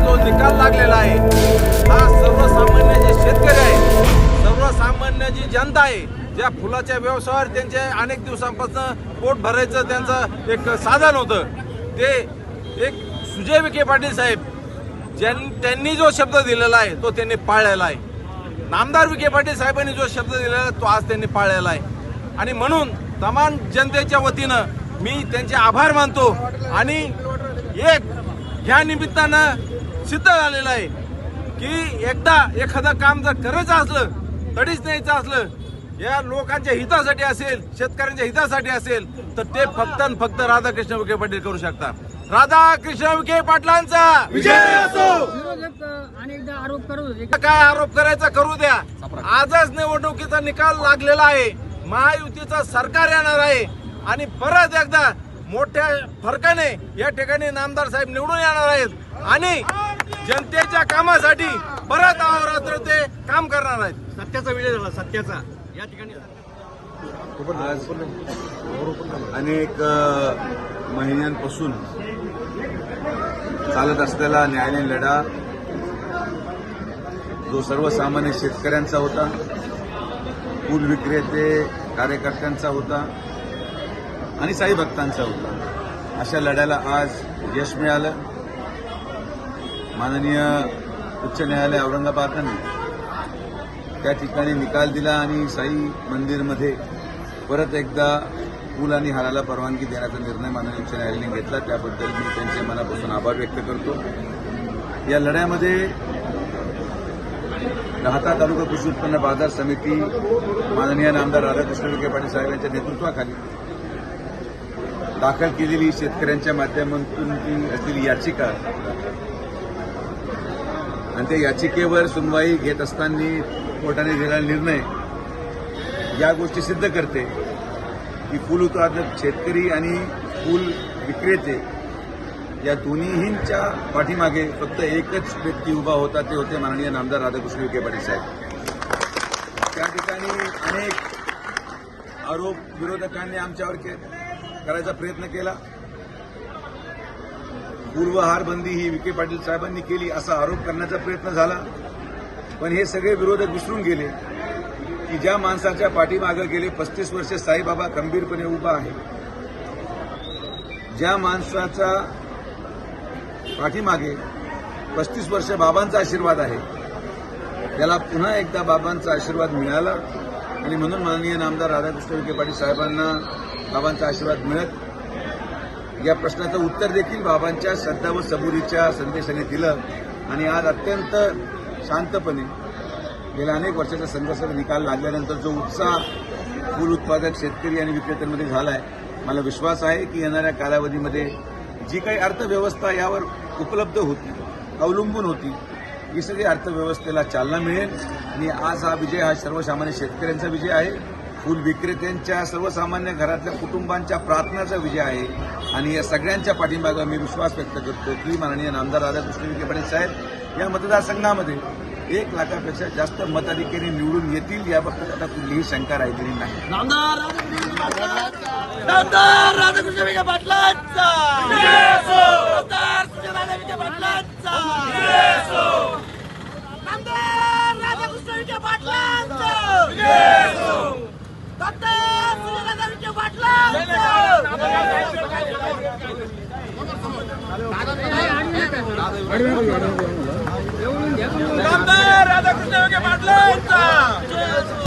जो निकाल लागलेला आहे. हा सर्वसामान्य जे शेतकरी आहे सर्वसामान्य जी जनता आहे ज्या फुलाच्या व्यवसायावर त्यांचे अनेक दिवसांपासून पोट भरायचं त्यांचं एक साधन होतं. ते एक सुजय विखे पाटील साहेब ज्यां त्यांनी जो शब्द दिलेला आहे तो त्यांनी पाळलेला आहे. नामदार विखे पाटील साहेबांनी जो शब्द दिलेला आहे तो आज त्यांनी पाळलेला आहे. आणि म्हणून तमाम जनतेच्या वतीनं मी त्यांचे आभार मानतो. आणि एक ह्या निमित्तानं सिद्ध झालेलं आहे की एकदा एखादं काम जर करायचं असलं तडीच न्यायचं असलं या लोकांच्या हितासाठी असेल शेतकऱ्यांच्या हितासाठी असेल तर ते फक्त आणि फक्त राधाकृष्ण विखे पाटील करू शकतात. राधाकृष्ण विखे पाटलांचा विजय असो! काय आरोप करायचा करू द्या. आजच निवडणुकीचा निकाल लागलेला आहे. महायुतीचं सरकार येणार आहे. आणि परत एकदा मोठ्या फरकाने या ठिकाणी नामदार साहेब निवडून येणार आहेत. आणि जनतेच्या कामासाठी परत अहोरात्र ते काम करणार आहेत. सत्याचा विजय झाला सत्याचा. या ठिकाणी आज अनेक अ, महिन्यांपासून चालत असलेला न्यायालयीन लढा जो सर्वसामान्य शेतकऱ्यांचा होता फूल विक्रेते कार्यकर्त्यांचा होता आणि साई भक्तांचा होता अशा लढ्याला आज यश मिळालं. माननीय उच्च न्यायालय औरंगाबादने त्या ठिकाणी निकाल दिला आणि साई मंदिरमध्ये परत एकदा पूल आणि हाराला परवानगी देण्याचा निर्णय माननीय उच्च न्यायालयाने घेतला. त्याबद्दल मी त्यांचे मनापासून आभार व्यक्त करतो. या लढ्यामध्ये राहता तालुका कृषी उत्पन्न बाजार समिती माननीय नामदार राधाकृष्ण विखे पाटील साहेब यांच्या नेतृत्वाखाली दाखल केलेली शेतकऱ्यांच्या माध्यमातून असलेली याचिका. आणि त्या याचिकेवर सुनवाई घेत असताना कोर्टाने दिलेला निर्णय या गोष्टी सिद्ध करते की फूल उत्पादक शेतकरी आणि फूल विक्रेते या दोन्हींच्या पाठीमागे फक्त एकच व्यक्ती उभा होता ते होते माननीय नामदार राधाकृष्ण विखे पाटील साहेब. त्या ठिकाणी अनेक आरोप विरोधकांनी आमच्यावर केले करायचा प्रयत्न केला. पूर्वहार बंदी ही विखे पाटील साहेबांनी केली असा आरोप करण्याचा प्रयत्न झाला. पण हे सगळे विरोधक विसरून गेले की ज्या माणसाच्या पाठीमागं गेले पस्तीस वर्षे साईबाबा खंबीरपणे उभा आहे. ज्या माणसाचा पाठीमागे पस्तीस वर्ष बाबांचा आशीर्वाद आहे त्याला पुन्हा एकदा बाबांचा आशीर्वाद मिळाला. आणि म्हणून माननीय नामदार राधाकृष्ण विखे पाटील साहेबांना बाबांचा आशीर्वाद मिळत या प्रश्नाचं उत्तर देखील बाबांच्या श्रद्धा व सबुरीच्या संदेशाने दिलं. आणि आज अत्यंत शांतपणे गेल्या अनेक वर्षाच्या संघर्षाचा निकाल लागल्यानंतर जो उत्साह फूल उत्पादक शेतकरी आणि विक्रेत्यांमध्ये झाला आहे मला विश्वास आहे की येणाऱ्या कालावधीमध्ये जी काही अर्थव्यवस्था यावर उपलब्ध होती अवलंबून होती ही सगळी अर्थव्यवस्थेला चालना मिळेल. आणि आज हा विजय हा सर्वसामान्य शेतकऱ्यांचा विजय आहे. फूल विक्रेत्यांच्या सर्वसामान्य घरातल्या कुटुंबांच्या प्रार्थनाचा विजय आहे. आणि या सगळ्यांच्या पाठीमागं मी विश्वास व्यक्त करतो की माननीय नामदार राधाकृष्ण विखे पाटील साहेब या मतदारसंघामध्ये एक लाखापेक्षा जास्त मताधिकारी निवडून येतील याबाबत आता कुठलीही शंका राहिलेली नाही. नामदार राधाकृष्ण विखे पाटलांचा नामदार सुजयदादा विखे पाटलांचा नामदार राधाकृष्ण विखे पाटलांचा डॉक्टर सुजयदादा विखे पाटलांचा नामदार राधाकृष्ण योग्य पाटलांचा